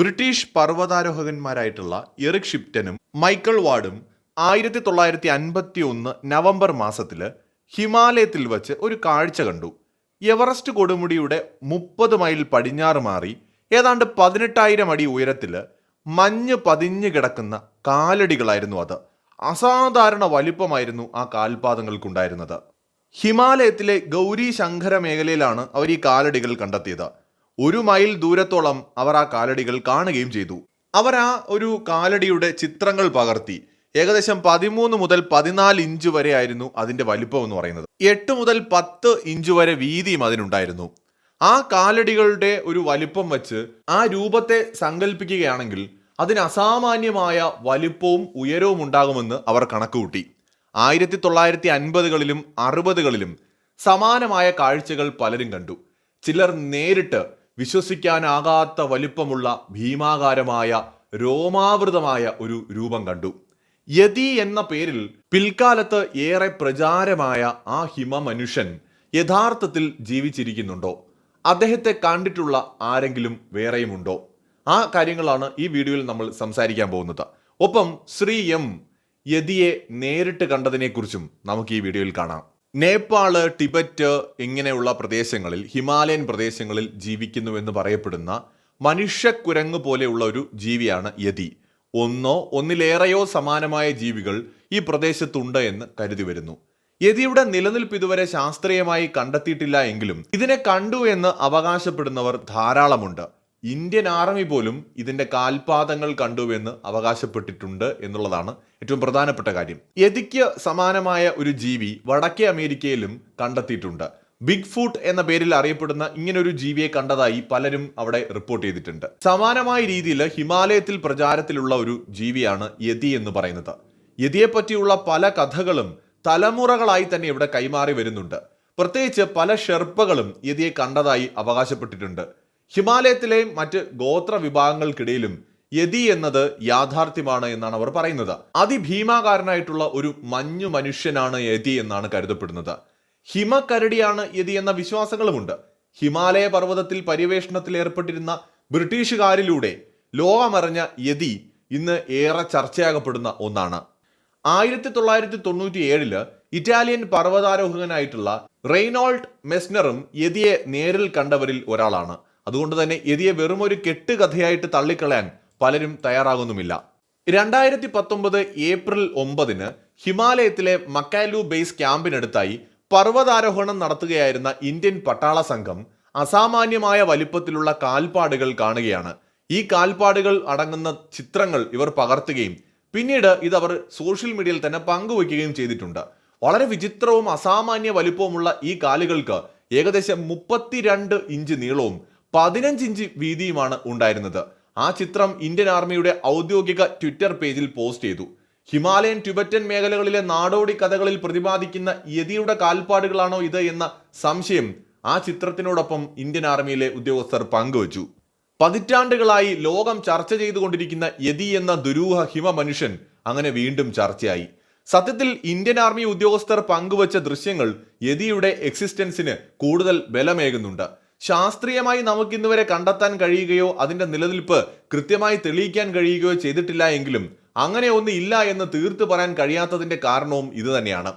British പർവതാരോഹകന്മാരായിട്ടുള്ള Eric ഷിപ്റ്റനും Michael വാർഡും ആയിരത്തി തൊള്ളായിരത്തി അൻപത്തി ഒന്ന് നവംബർ മാസത്തിൽ ഹിമാലയത്തിൽ വച്ച് ഒരു കാഴ്ച കണ്ടു. എവറസ്റ്റ് കൊടുമുടിയുടെ മുപ്പത് മൈൽ പടിഞ്ഞാറ് മാറി ഏതാണ്ട് പതിനെട്ടായിരം അടി ഉയരത്തിൽ മഞ്ഞ് പതിഞ്ഞു കിടക്കുന്ന കാലടികളായിരുന്നു അത്. അസാധാരണ വലിപ്പമായിരുന്നു ആ കാൽപാദങ്ങൾക്കുണ്ടായിരുന്നത്. ഹിമാലയത്തിലെ ഗൗരി ശങ്കര മേഖലയിലാണ് അവർ ഈ കാലടികൾ കണ്ടെത്തിയത്. ഒരു മൈൽ ദൂരത്തോളം അവർ ആ കാലടികൾ കാണുകയും ചെയ്തു. അവർ ആ ഒരു കാലടിയുടെ ചിത്രങ്ങൾ പകർത്തി. ഏകദേശം പതിമൂന്ന് മുതൽ പതിനാല് ഇഞ്ച് വരെ ആയിരുന്നു അതിന്റെ വലിപ്പം എന്ന് പറയുന്നത്. എട്ട് മുതൽ പത്ത് ഇഞ്ച് വരെ വീതിയും അതിനുണ്ടായിരുന്നു. ആ കാലടികളുടെ ഒരു വലിപ്പം വെച്ച് ആ രൂപത്തെ സങ്കല്പിക്കുകയാണെങ്കിൽ അതിന് അസാമാന്യമായ വലിപ്പവും ഉയരവും ഉണ്ടാകുമെന്ന് അവർ കണക്കുകൂട്ടി. ആയിരത്തി തൊള്ളായിരത്തി അൻപതുകളിലും അറുപതുകളിലും സമാനമായ കാഴ്ചകൾ പലരും കണ്ടു. ചിലർ നേരിട്ട് വിശ്വസിക്കാനാകാത്ത വലിപ്പമുള്ള ഭീമാകാരമായ രോമാവൃതമായ ഒരു രൂപം കണ്ടു. യതി എന്ന പേരിൽ പിൽക്കാലത്ത് ഏറെ പ്രചാരമായ ആ ഹിമ മനുഷ്യൻ യഥാർത്ഥത്തിൽ ജീവിച്ചിരിക്കുന്നുണ്ടോ? അദ്ദേഹത്തെ കണ്ടിട്ടുള്ള ആരെങ്കിലും വേറെയുമുണ്ടോ? ആ കാര്യങ്ങളാണ് ഈ വീഡിയോയിൽ നമ്മൾ സംസാരിക്കാൻ പോകുന്നത്. ഒപ്പം ശ്രീ എം യതിയെ നേരിട്ട് കണ്ടതിനെക്കുറിച്ചും നമുക്ക് ഈ വീഡിയോയിൽ കാണാം. നേപ്പാൾ ടിബറ്റ് ഇങ്ങനെയുള്ള പ്രദേശങ്ങളിൽ ഹിമാലയൻ പ്രദേശങ്ങളിൽ ജീവിക്കുന്നുവെന്ന് പറയപ്പെടുന്ന മനുഷ്യക്കുരങ്ങ് പോലെയുള്ള ഒരു ജീവിയാണ് യതി. ഒന്നോ ഒന്നിലേറെയോ സമാനമായ ജീവികൾ ഈ പ്രദേശത്തുണ്ട് എന്ന് കരുതി വരുന്നു. യതിയുടെ നിലനിൽപ്പ് ഇതുവരെ ശാസ്ത്രീയമായി കണ്ടെത്തിയിട്ടില്ല എങ്കിലും ഇതിനെ കണ്ടു എന്ന് അവകാശപ്പെടുന്നവർ ധാരാളമുണ്ട്. ഇന്ത്യൻ ആർമി പോലും ഇതിന്റെ കാൽപാദങ്ങൾ കണ്ടുവെന്ന് അവകാശപ്പെട്ടിട്ടുണ്ട് എന്നുള്ളതാണ് ഏറ്റവും പ്രധാനപ്പെട്ട കാര്യം. യതിക്ക് സമാനമായ ഒരു ജീവി വടക്കേ അമേരിക്കയിലും കണ്ടെത്തിയിട്ടുണ്ട്. ബിഗ് ഫൂട്ട് എന്ന പേരിൽ അറിയപ്പെടുന്ന ഇങ്ങനൊരു ജീവിയെ കണ്ടതായി പലരും അവിടെ റിപ്പോർട്ട് ചെയ്തിട്ടുണ്ട്. സമാനമായ രീതിയിൽ ഹിമാലയത്തിൽ പ്രചാരത്തിലുള്ള ഒരു ജീവിയാണ് യതി എന്ന് പറയുന്നത്. യതിയെ പറ്റിയുള്ള പല കഥകളും തലമുറകളായി തന്നെ ഇവിടെ കൈമാറി വരുന്നുണ്ട്. പ്രത്യേകിച്ച് പല ഷെർപ്പകളും യതിയെ കണ്ടതായി അവകാശപ്പെട്ടിട്ടുണ്ട്. ഹിമാലയത്തിലെ മറ്റ് ഗോത്ര വിഭാഗങ്ങൾക്കിടയിലും യതി എന്നത് യാഥാർത്ഥ്യമാണ് എന്നാണ് അവർ പറയുന്നത്. അതിഭീമാകാരനായിട്ടുള്ള ഒരു മഞ്ഞു മനുഷ്യനാണ് യതി എന്നാണ് കരുതപ്പെടുന്നത്. ഹിമക്കരടിയാണ് യതി എന്ന വിശ്വാസങ്ങളുമുണ്ട്. ഹിമാലയ പർവതത്തിൽ പര്യവേഷണത്തിൽ ഏർപ്പെട്ടിരുന്ന ബ്രിട്ടീഷുകാരിലൂടെ ലോകമറിഞ്ഞ യതി ഇന്ന് ഏറെ ചർച്ചയാകപ്പെടുന്ന ഒന്നാണ്. ആയിരത്തി തൊള്ളായിരത്തി തൊണ്ണൂറ്റി ഏഴിൽ ഇറ്റാലിയൻ പർവതാരോഹകനായിട്ടുള്ള റെയ്നോൾഡ് മെസ്നറും യതിയെ നേരിൽ കണ്ടവരിൽ ഒരാളാണ്. അതുകൊണ്ട് തന്നെ യതിയെ ഒരു കെട്ടുകഥയായിട്ട് തള്ളിക്കളയാൻ പലരും തയ്യാറാകുന്നുമില്ല. രണ്ടായിരത്തി പത്തൊമ്പത് ഏപ്രിൽ ഒമ്പതിന് ഹിമാലയത്തിലെ മക്കാലു ബേസ് ക്യാമ്പിനടുത്തായി പർവതാരോഹണം നടത്തുകയായിരുന്ന ഇന്ത്യൻ പട്ടാള സംഘം അസാമാന്യമായ വലിപ്പത്തിലുള്ള കാൽപ്പാടുകൾ കാണുകയാണ്. ഈ കാൽപ്പാടുകൾ അടങ്ങുന്ന ചിത്രങ്ങൾ ഇവർ പകർത്തുകയും പിന്നീട് ഇത് അവർ സോഷ്യൽ മീഡിയയിൽ തന്നെ പങ്കുവയ്ക്കുകയും ചെയ്തിട്ടുണ്ട്. വളരെ വിചിത്രവും അസാമാന്യ വലിപ്പവുമുള്ള ഈ കാലുകൾക്ക് ഏകദേശം മുപ്പത്തിരണ്ട് ഇഞ്ച് നീളവും പതിനഞ്ച് ഇഞ്ച് വീതിയുമാണ് ഉണ്ടായിരുന്നത്. ആ ചിത്രം ഇന്ത്യൻ ആർമിയുടെ ഔദ്യോഗിക ട്വിറ്റർ പേജിൽ പോസ്റ്റ് ചെയ്തു. ഹിമാലയൻ ടിബറ്റൻ മേഖലകളിലെ നാടോടി കഥകളിൽ പ്രതിപാദിക്കുന്ന യതിയുടെ കാൽപ്പാടുകളാണോ ഇത് എന്ന സംശയം ആ ചിത്രത്തിനോടൊപ്പം ഇന്ത്യൻ ആർമിയിലെ ഉദ്യോഗസ്ഥർ പങ്കുവച്ചു. പതിറ്റാണ്ടുകളായി ലോകം ചർച്ച ചെയ്തുകൊണ്ടിരിക്കുന്ന യതി എന്ന ദുരൂഹ ഹിമ മനുഷ്യൻ അങ്ങനെ വീണ്ടും ചർച്ചയായി. സത്യത്തിൽ ഇന്ത്യൻ ആർമി ഉദ്യോഗസ്ഥർ പങ്കുവച്ച ദൃശ്യങ്ങൾ യതിയുടെ എക്സിസ്റ്റൻസിന് കൂടുതൽ ബലമേകുന്നുണ്ട്. ശാസ്ത്രീയമായി നമുക്ക് ഇന്നുവരെ കണ്ടെത്താൻ കഴിയുകയോ അതിന്റെ നിലനിൽപ്പ് കൃത്യമായി തെളിയിക്കാൻ കഴിയുകയോ ചെയ്തിട്ടില്ല എങ്കിലും അങ്ങനെ ഒന്ന് ഇല്ല എന്ന് തീർത്തു പറയാൻ കഴിയാത്തതിന്റെ കാരണവും ഇത് തന്നെയാണ്.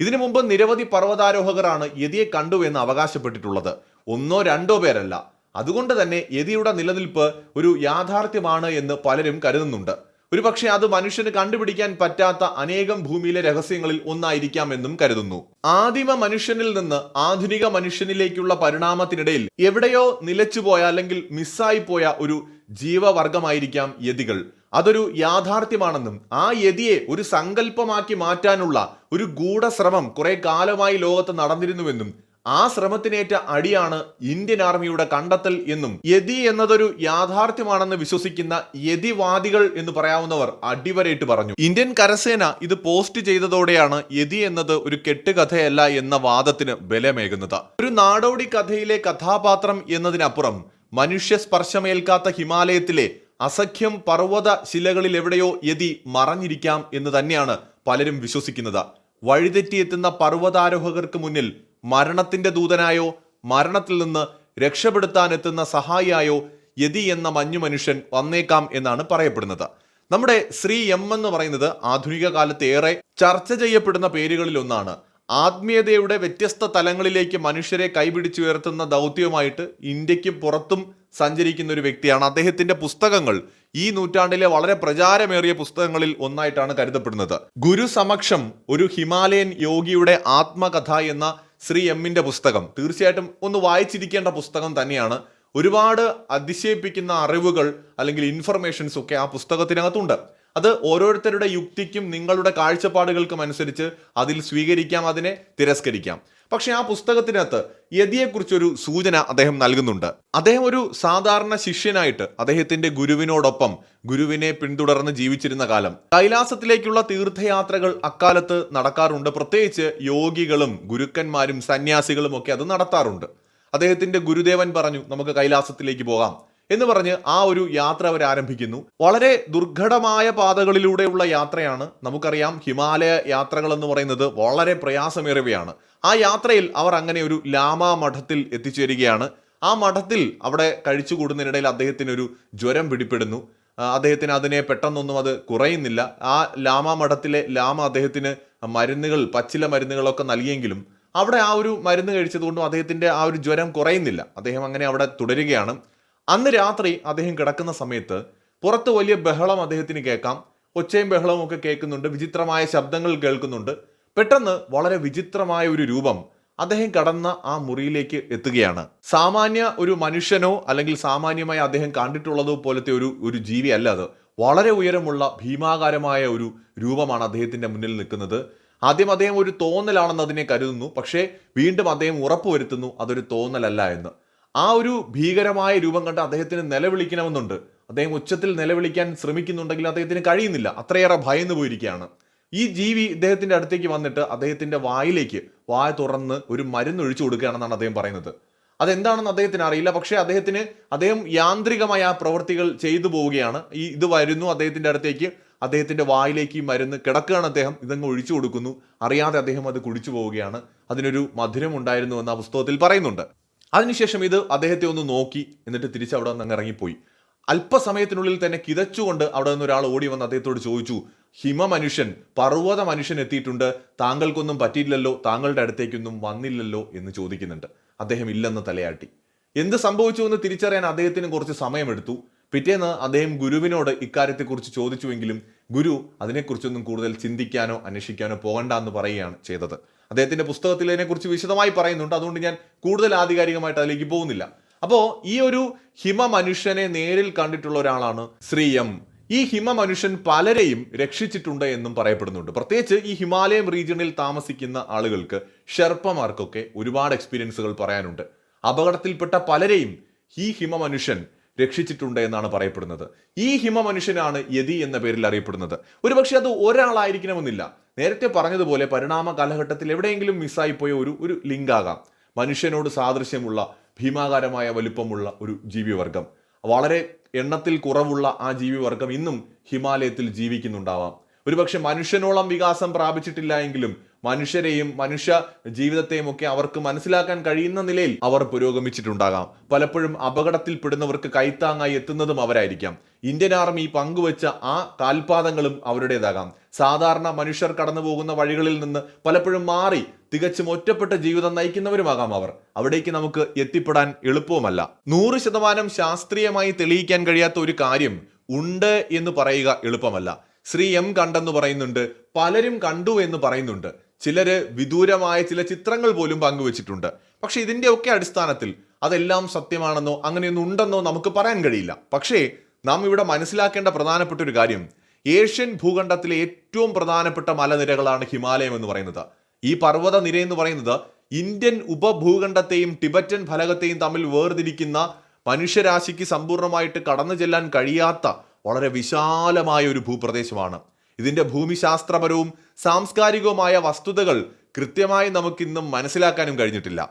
ഇതിനു മുമ്പ് നിരവധി പർവതാരോഹകരാണ് യതിയെ കണ്ടു എന്ന് അവകാശപ്പെട്ടിട്ടുള്ളത്. ഒന്നോ രണ്ടോ പേരല്ല. അതുകൊണ്ട് തന്നെ യതിയുടെ നിലനിൽപ്പ് ഒരു യാഥാർത്ഥ്യമാണ് എന്ന് പലരും കരുതുന്നുണ്ട്. ഒരുപക്ഷെ അത് മനുഷ്യന് കണ്ടുപിടിക്കാൻ പറ്റാത്ത അനേകം ഭൂമിയിലെ രഹസ്യങ്ങളിൽ ഒന്നായിരിക്കാം എന്നും കരുതുന്നു. ആദിമ മനുഷ്യനിൽ നിന്ന് ആധുനിക മനുഷ്യനിലേക്കുള്ള പരിണാമത്തിനിടയിൽ എവിടെയോ നിലച്ചുപോയ അല്ലെങ്കിൽ മിസ്സായി പോയ ഒരു ജീവവർഗമായിരിക്കാം യതികൾ. അതൊരു യാഥാർത്ഥ്യമാണെന്നും ആ യതിയെ ഒരു സങ്കല്പമാക്കി മാറ്റാനുള്ള ഒരു ഗൂഢശ്രമം കുറെ കാലമായി ലോകത്ത് നടന്നിരുന്നുവെന്നും ആ ശ്രമത്തിനേറ്റ അടിയാണ് ഇന്ത്യൻ ആർമിയുടെ കണ്ടെത്തൽ എന്നും യതി എന്നതൊരു യാഥാർത്ഥ്യമാണെന്ന് വിശ്വസിക്കുന്ന യതിവാദികൾ എന്ന് പറയാവുന്നവർ അടിവരയിട്ട് പറഞ്ഞു. ഇന്ത്യൻ കരസേന ഇത് പോസ്റ്റ് ചെയ്തതോടെയാണ് യതി എന്നത് ഒരു കെട്ടുകഥയല്ല എന്ന വാദത്തിന് ബലമേകുന്നത്. ഒരു നാടോടി കഥയിലെ കഥാപാത്രം എന്നതിനപ്പുറം മനുഷ്യ സ്പർശമേൽക്കാത്ത ഹിമാലയത്തിലെ അസഖ്യം പർവത ശിലകളിൽ എവിടെയോ യതി മറഞ്ഞിരിക്കാം എന്ന് തന്നെയാണ് പലരും വിശ്വസിക്കുന്നത്. വഴിതെറ്റിയെത്തുന്ന പർവതാരോഹകർക്ക് മുന്നിൽ മരണത്തിന്റെ ദൂതനായോ മരണത്തിൽ നിന്ന് രക്ഷപ്പെടുത്താൻ എത്തുന്ന സഹായിയായോ യതി എന്ന മഞ്ഞു മനുഷ്യൻ വന്നേക്കാം എന്നാണ് പറയപ്പെടുന്നത്. നമ്മുടെ ശ്രീ എം എന്ന് പറയുന്നത് ആധുനിക കാലത്ത് ഏറെ ചർച്ച ചെയ്യപ്പെടുന്ന പേരുകളിൽ ഒന്നാണ്. ആത്മീയതയുടെ വ്യത്യസ്ത തലങ്ങളിലേക്ക് മനുഷ്യരെ കൈപിടിച്ചുയർത്തുന്ന ദൗത്യവുമായിട്ട് ഇന്ത്യക്കും പുറത്തും സഞ്ചരിക്കുന്ന ഒരു വ്യക്തിയാണ് അദ്ദേഹത്തിന്റെ പുസ്തകങ്ങൾ. ഈ നൂറ്റാണ്ടിലെ വളരെ പ്രചാരമേറിയ പുസ്തകങ്ങളിൽ ഒന്നായിട്ടാണ് കരുതപ്പെടുന്നത്. ഗുരു സമക്ഷം ഒരു ഹിമാലയൻ യോഗിയുടെ ആത്മകഥ എന്ന ശ്രീ എമ്മിന്റെ പുസ്തകം. തീർച്ചയായിട്ടും ഒന്ന് വായിച്ചിരിക്കേണ്ട പുസ്തകം തന്നെയാണ്. ഒരുപാട് അതിശയിപ്പിക്കുന്ന അറിവുകൾ അല്ലെങ്കിൽ ഇൻഫർമേഷൻസ് ഒക്കെ ആ പുസ്തകത്തിനകത്തുണ്ട്. അത് ഓരോരുത്തരുടെ യുക്തിക്കും നിങ്ങളുടെ കാഴ്ചപ്പാടുകൾക്കും അനുസരിച്ച് അതിൽ സ്വീകരിക്കാം അതിനെ തിരസ്കരിക്കാം. പക്ഷെ ആ പുസ്തകത്തിനകത്ത് യതിയെക്കുറിച്ചൊരു സൂചന അദ്ദേഹം നൽകുന്നുണ്ട്. അദ്ദേഹം ഒരു സാധാരണ ശിഷ്യനായിട്ട് അദ്ദേഹത്തിന്റെ ഗുരുവിനോടൊപ്പം ഗുരുവിനെ പിന്തുടർന്ന് ജീവിച്ചിരുന്ന കാലം. കൈലാസത്തിലേക്കുള്ള തീർത്ഥയാത്രകൾ അക്കാലത്ത് നടക്കാറുണ്ട്. പ്രത്യേകിച്ച് യോഗികളും ഗുരുക്കന്മാരും സന്യാസികളും ഒക്കെ അത് നടത്താറുണ്ട്. അദ്ദേഹത്തിന്റെ ഗുരുദേവൻ പറഞ്ഞു നമുക്ക് കൈലാസത്തിലേക്ക് പോകാം. എന്ന് പറഞ്ഞ് ആ ഒരു യാത്ര അവർ ആരംഭിക്കുന്നു. വളരെ ദുർഘടമായ പാതകളിലൂടെയുള്ള യാത്രയാണ് നമുക്കറിയാം. ഹിമാലയ യാത്രകൾ എന്ന് പറയുന്നത് വളരെ പ്രയാസമേറിയവയാണ്. ആ യാത്രയിൽ അവർ അങ്ങനെ ഒരു ലാമ മഠത്തിൽ എത്തിച്ചേരുകയാണ്. ആ മഠത്തിൽ അവിടെ കഴിച്ചുകൂടുന്നതിനിടയിൽ അദ്ദേഹത്തിന് ഒരു ജ്വരം പിടിപ്പെടുന്നു അദ്ദേഹത്തിന് അതിനെ പെട്ടെന്നൊന്നും അത് കുറയുന്നില്ല. ആ ലാമ മഠത്തിലെ ലാമ അദ്ദേഹത്തിന് മരുന്നുകൾ പച്ചില മരുന്നുകളൊക്കെ നൽകിയെങ്കിലും അവിടെ ആ ഒരു മരുന്ന് കഴിച്ചതുകൊണ്ടും അദ്ദേഹത്തിന്റെ ആ ഒരു ജ്വരം കുറയുന്നില്ല. അദ്ദേഹം അങ്ങനെ അവിടെ തുടരുകയാണ്. അന്ന് രാത്രി അദ്ദേഹം കിടക്കുന്ന സമയത്ത് പുറത്ത് വലിയ ബഹളം അദ്ദേഹത്തിന് കേൾക്കാം. ഒച്ചയും ബഹളവും ഒക്കെ കേൾക്കുന്നുണ്ട്. വിചിത്രമായ ശബ്ദങ്ങൾ കേൾക്കുന്നുണ്ട്. പെട്ടെന്ന് വളരെ വിചിത്രമായ ഒരു രൂപം അദ്ദേഹം കടന്ന ആ മുറിയിലേക്ക് എത്തുകയാണ്. സാമാന്യ ഒരു മനുഷ്യനോ അല്ലെങ്കിൽ സാമാന്യമായി അദ്ദേഹം കണ്ടിട്ടുള്ളതോ പോലത്തെ ഒരു ഒരു ജീവി അല്ല അത്. വളരെ ഉയരമുള്ള ഭീമാകാരമായ ഒരു രൂപമാണ് അദ്ദേഹത്തിന്റെ മുന്നിൽ നിൽക്കുന്നത്. ആദ്യം അദ്ദേഹം ഒരു തോന്നലാണെന്ന് അതിനെ കരുതുന്നു. പക്ഷേ വീണ്ടും അദ്ദേഹം ഉറപ്പുവരുത്തുന്നു. അതൊരു തോന്നലല്ല എന്ന്. ആ ഒരു ഭീകരമായ രൂപം കണ്ട് അദ്ദേഹത്തിന് നിലവിളിക്കണമെന്നുണ്ട്. അദ്ദേഹം ഉച്ചത്തിൽ നിലവിളിക്കാൻ ശ്രമിക്കുന്നുണ്ടെങ്കിൽ അദ്ദേഹത്തിന് കഴിയുന്നില്ല. അത്രയേറെ ഭയന്ന് പോയിരിക്കുകയാണ്. ഈ ജീവി ഇദ്ദേഹത്തിന്റെ അടുത്തേക്ക് വന്നിട്ട് അദ്ദേഹത്തിന്റെ വായിലേക്ക് വായ തുറന്ന് ഒരു മരുന്ന് ഒഴിച്ചു കൊടുക്കുകയാണെന്നാണ് അദ്ദേഹം പറയുന്നത്. അതെന്താണെന്ന് അദ്ദേഹത്തിന് അറിയില്ല. പക്ഷേ അദ്ദേഹത്തിന് അദ്ദേഹം യാന്ത്രികമായ ആ പ്രവൃത്തികൾ ചെയ്തു പോവുകയാണ്. ഈ ഇത് വരുന്നു അദ്ദേഹത്തിന്റെ അടുത്തേക്ക്. അദ്ദേഹത്തിന്റെ വായിലേക്ക് ഈ മരുന്ന് കിടക്കുകയാണ് അദ്ദേഹം. ഇതങ്ങ് ഒഴിച്ചു കൊടുക്കുന്നു. അറിയാതെ അദ്ദേഹം അത് കുടിച്ചു പോവുകയാണ്. അതിനൊരു മധുരം ഉണ്ടായിരുന്നു എന്ന് ആ പുസ്തകത്തിൽ പറയുന്നുണ്ട്. അതിനുശേഷം ഇത് അദ്ദേഹത്തെ ഒന്ന് നോക്കി എന്നിട്ട് തിരിച്ച് അവിടെ നിന്ന് ഇറങ്ങിപ്പോയി. അല്പസമയത്തിനുള്ളിൽ തന്നെ കിതച്ചുകൊണ്ട് അവിടെ നിന്ന് ഒരാൾ ഓടി വന്ന് അദ്ദേഹത്തോട് ചോദിച്ചു ഹിമ മനുഷ്യൻ പർവത മനുഷ്യൻ എത്തിയിട്ടുണ്ട്. താങ്കൾക്കൊന്നും പറ്റിയില്ലല്ലോ. താങ്കളുടെ അടുത്തേക്കൊന്നും വന്നില്ലല്ലോ എന്ന് ചോദിക്കുന്നുണ്ട്. അദ്ദേഹം ഇല്ലെന്ന് തലയാട്ടി. എന്ത് സംഭവിച്ചു എന്ന് തിരിച്ചറിയാൻ അദ്ദേഹത്തിന് കുറച്ച് സമയമെടുത്തു. പിറ്റേന്ന് അദ്ദേഹം ഗുരുവിനോട് ഇക്കാര്യത്തെക്കുറിച്ച് ചോദിച്ചുവെങ്കിലും ഗുരു അതിനെക്കുറിച്ചൊന്നും കൂടുതൽ ചിന്തിക്കാനോ അന്വേഷിക്കാനോ പോകണ്ട എന്ന് പറയുകയാണ് ചെയ്തത്. അദ്ദേഹത്തിന്റെ പുസ്തകത്തിൽ അതിനെക്കുറിച്ച് വിശദമായി പറയുന്നുണ്ട്. അതുകൊണ്ട് ഞാൻ കൂടുതൽ ആധികാരികമായിട്ട് അതിലേക്ക് പോകുന്നില്ല. അപ്പോൾ ഈ ഒരു ഹിമ മനുഷ്യനെ നേരിൽ കണ്ടിട്ടുള്ള ഒരാളാണ് ശ്രീ എം. ഈ ഹിമ മനുഷ്യൻ പലരെയും രക്ഷിച്ചിട്ടുണ്ട് എന്നും പറയപ്പെടുന്നുണ്ട്. പ്രത്യേകിച്ച് ഈ ഹിമാലയം റീജിയണിൽ താമസിക്കുന്ന ആളുകൾക്ക് ഷെർപ്പമാർക്കൊക്കെ ഒരുപാട് എക്സ്പീരിയൻസുകൾ പറയാനുണ്ട്. അപകടത്തിൽപ്പെട്ട പലരെയും ഈ ഹിമ മനുഷ്യൻ രക്ഷിച്ചിട്ടുണ്ട് എന്നാണ് പറയപ്പെടുന്നത്. ഈ ഹിമ മനുഷ്യനാണ് യതി എന്ന പേരിൽ അറിയപ്പെടുന്നത്. ഒരുപക്ഷെ അത് ഒരാളായിരിക്കണമെന്നില്ല. നേരത്തെ പറഞ്ഞതുപോലെ പരിണാമ കാലഘട്ടത്തിൽ എവിടെയെങ്കിലും മിസ്സായിപ്പോയ ഒരു ഒരു ലിങ്കാകാം. മനുഷ്യനോട് സാദൃശ്യമുള്ള ഭീമാകാരമായ വലുപ്പമുള്ള ഒരു ജീവിവർഗം. വളരെ എണ്ണത്തിൽ കുറവുള്ള ആ ജീവിവർഗം ഇന്നും ഹിമാലയത്തിൽ ജീവിക്കുന്നുണ്ടാവാം. ഒരുപക്ഷെ മനുഷ്യനോളം വികാസം പ്രാപിച്ചിട്ടില്ല എങ്കിലും മനുഷ്യരെയും മനുഷ്യ ജീവിതത്തെയും ഒക്കെ അവർക്ക് മനസ്സിലാക്കാൻ കഴിയുന്ന നിലയിൽ അവർ പുരോഗമിച്ചിട്ടുണ്ടാകാം. പലപ്പോഴും അപകടത്തിൽപ്പെടുന്നവർക്ക് കൈത്താങ്ങായി എത്തുന്നതും അവരായിരിക്കാം. ഇന്ത്യൻ ആർമി പങ്കുവച്ച ആ കാൽപാദങ്ങളും അവരുടേതാകാം. സാധാരണ മനുഷ്യർ കടന്നു പോകുന്ന വഴികളിൽ നിന്ന് പലപ്പോഴും മാറി തികച്ചും ഒറ്റപ്പെട്ട ജീവിതം നയിക്കുന്നവരുമാകാം അവർ. അവിടേക്ക് നമുക്ക് എത്തിപ്പെടാൻ എളുപ്പവുമല്ല. നൂറ് ശതമാനം ശാസ്ത്രീയമായി തെളിയിക്കാൻ കഴിയാത്ത ഒരു കാര്യം ഉണ്ട് എന്ന് പറയുക എളുപ്പമല്ല. ശ്രീ എം കണ്ടെന്ന് പറയുന്നുണ്ട് പലരും കണ്ടു എന്ന് പറയുന്നുണ്ട്. ചിലര് വിദൂരമായ ചില ചിത്രങ്ങൾ പോലും പങ്കുവച്ചിട്ടുണ്ട്. പക്ഷെ ഇതിന്റെ ഒക്കെ അടിസ്ഥാനത്തിൽ അതെല്ലാം സത്യമാണെന്നോ അങ്ങനെയൊന്നും ഉണ്ടെന്നോ നമുക്ക് പറയാൻ കഴിയില്ല. പക്ഷേ നാം ഇവിടെ മനസ്സിലാക്കേണ്ട പ്രധാനപ്പെട്ട ഒരു കാര്യം ഏഷ്യൻ ഭൂഖണ്ഡത്തിലെ ഏറ്റവും പ്രധാനപ്പെട്ട മലനിരകളാണ് ഹിമാലയം എന്ന് പറയുന്നത്. ഈ പർവത നിര എന്ന് പറയുന്നത് ഇന്ത്യൻ ഉപഭൂഖണ്ഡത്തെയും ടിബറ്റൻ ഫലകത്തെയും തമ്മിൽ വേർതിരിക്കുന്ന മനുഷ്യരാശിക്ക് സമ്പൂർണമായിട്ട് കടന്നു ചെല്ലാൻ കഴിയാത്ത വളരെ വിശാലമായ ഒരു ഭൂപ്രദേശമാണ്. ഇതിന്റെ ഭൂമിശാസ്ത്രപരവും സാംസ്കാരികവുമായ വസ്തുതകൾ കൃത്യമായി നമുക്കിന്നും മനസ്സിലാക്കാനും കഴിഞ്ഞിട്ടില്ല.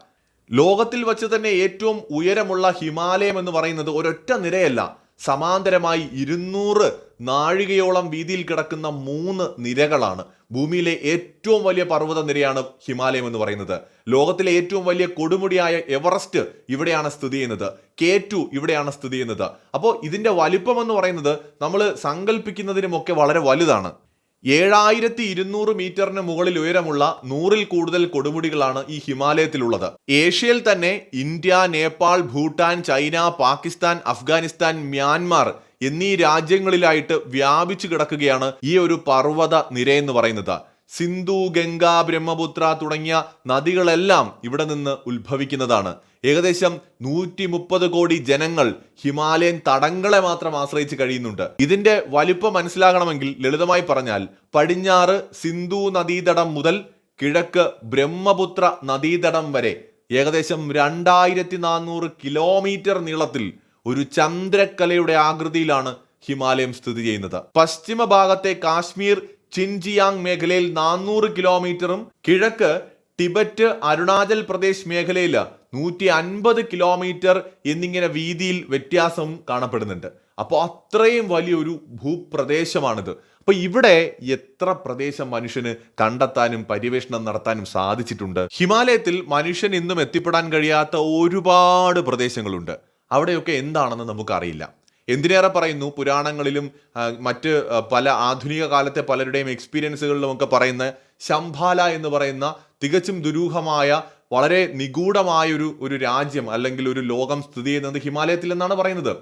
ലോകത്തിൽ വച്ച് തന്നെ ഏറ്റവും ഉയരമുള്ള ഹിമാലയം എന്ന് പറയുന്നത് ഒരൊറ്റ നിരയല്ല. സമാന്തരമായി ഇരുന്നൂറ് നാഴികയോളം വീതിയിൽ കിടക്കുന്ന മൂന്ന് നിരകളാണ്. ഭൂമിയിലെ ഏറ്റവും വലിയ പർവത നിരയാണ് ഹിമാലയം എന്ന് പറയുന്നത്. ലോകത്തിലെ ഏറ്റവും വലിയ കൊടുമുടിയായ എവറസ്റ്റ് ഇവിടെയാണ് സ്ഥിതി ചെയ്യുന്നത്. കെ ടു ഇവിടെയാണ് സ്ഥിതി ചെയ്യുന്നത്. അപ്പോൾ ഇതിന്റെ വലിപ്പം എന്ന് പറയുന്നത് നമ്മൾ സങ്കല്പിക്കുന്നതിനുമൊക്കെ വളരെ വലുതാണ്. ഏഴായിരത്തി ഇരുന്നൂറ് മീറ്ററിന് മുകളിൽ ഉയരമുള്ള നൂറിൽ കൂടുതൽ കൊടുമുടികളാണ് ഈ ഹിമാലയത്തിലുള്ളത്. ഏഷ്യയിൽ തന്നെ India Nepal Bhutan China Pakistan Afghanistan Myanmar എന്നീ രാജ്യങ്ങളിലായിട്ട് വ്യാപിച്ചു കിടക്കുകയാണ് ഈ ഒരു പർവത നിരയെന്ന് പറയുന്നത്. സിന്ധു ഗംഗ ബ്രഹ്മപുത്ര തുടങ്ങിയ നദികളെല്ലാം ഇവിടെ നിന്ന് ഉത്ഭവിക്കുന്നതാണ്. ഏകദേശം നൂറ്റി മുപ്പത് കോടി ജനങ്ങൾ ഹിമാലയൻ തടങ്ങളെ മാത്രം ആശ്രയിച്ച് കഴിയുന്നുണ്ട്. ഇതിന്റെ വലിപ്പം മനസ്സിലാകണമെങ്കിൽ ലളിതമായി പറഞ്ഞാൽ പടിഞ്ഞാറ് സിന്ധു നദീതടം മുതൽ കിഴക്ക് ബ്രഹ്മപുത്ര നദീതടം വരെ ഏകദേശം രണ്ടായിരത്തി നാനൂറ് കിലോമീറ്റർ നീളത്തിൽ ഒരു ചന്ദ്രക്കലയുടെ ആകൃതിയിലാണ് ഹിമാലയം സ്ഥിതി ചെയ്യുന്നത്. പശ്ചിമ ഭാഗത്തെ കാശ്മീർ ചിൻജിയാങ് മേഖലയിൽ നാനൂറ് കിലോമീറ്ററും കിഴക്ക് ടിബറ്റ് അരുണാചൽ പ്രദേശ് മേഖലയിൽ നൂറ്റി അൻപത് കിലോമീറ്റർ എന്നിങ്ങനെ വീതിയിൽ വ്യത്യാസം കാണപ്പെടുന്നുണ്ട്. അപ്പോൾ അത്രയും വലിയൊരു ഭൂപ്രദേശമാണിത്. അപ്പോൾ ഇവിടെ എത്ര പ്രദേശം മനുഷ്യന് കണ്ടെത്താനും പര്യവേഷണം നടത്താനും സാധിച്ചിട്ടുണ്ട്? ഹിമാലയത്തിൽ മനുഷ്യൻ ഇന്നും എത്തിപ്പെടാൻ കഴിയാത്ത ഒരുപാട് പ്രദേശങ്ങളുണ്ട്. അവിടെയൊക്കെ എന്താണെന്ന് നമുക്കറിയില്ല. എന്തിനേറെ പറയുന്നു? പുരാണങ്ങളിലും മറ്റ് പല ആധുനിക കാലത്തെ പലരുടെയും എക്സ്പീരിയൻസുകളിലും ഒക്കെ പറയുന്ന ശംഭാല എന്ന് പറയുന്ന തികച്ചും ദുരൂഹമായ വളരെ നിഗൂഢമായ ഒരു ഒരു രാജ്യം അല്ലെങ്കിൽ ഒരു ലോകം സ്ഥിതി ചെയ്യുന്നത് ഹിമാലയത്തിൽ എന്നാണ് പറയുന്നത്.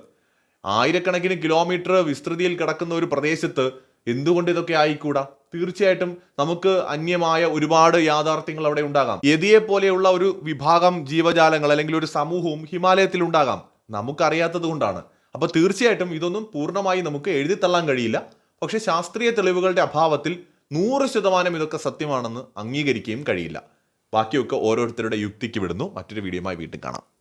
ആയിരക്കണക്കിന് കിലോമീറ്റർ വിസ്തൃതിയിൽ കിടക്കുന്ന ഒരു പ്രദേശത്ത് എന്തുകൊണ്ട് ഇതൊക്കെ ആയിക്കൂടാ? തീർച്ചയായിട്ടും നമുക്ക് അന്യമായ ഒരുപാട് യാഥാർത്ഥ്യങ്ങൾ അവിടെ ഉണ്ടാകാം. യതിയെ പോലെയുള്ള ഒരു വിഭാഗം ജീവജാലങ്ങൾ അല്ലെങ്കിൽ ഒരു സമൂഹവും ഹിമാലയത്തിൽ ഉണ്ടാകാം. നമുക്കറിയാത്തത് കൊണ്ടാണ്. അപ്പൊ തീർച്ചയായിട്ടും ഇതൊന്നും പൂർണമായി നമുക്ക് എഴുതിത്തള്ളാൻ കഴിയില്ല. പക്ഷെ ശാസ്ത്രീയ തെളിവുകളുടെ അഭാവത്തിൽ നൂറ് ശതമാനം ഇതൊക്കെ സത്യമാണെന്ന് അംഗീകരിക്കുകയും കഴിയില്ല. ബാക്കിയൊക്കെ ഓരോരുത്തരുടെ യുക്തിക്ക് വിടുന്നു. മറ്റൊരു വീഡിയോയുമായി വീണ്ടും കാണാം.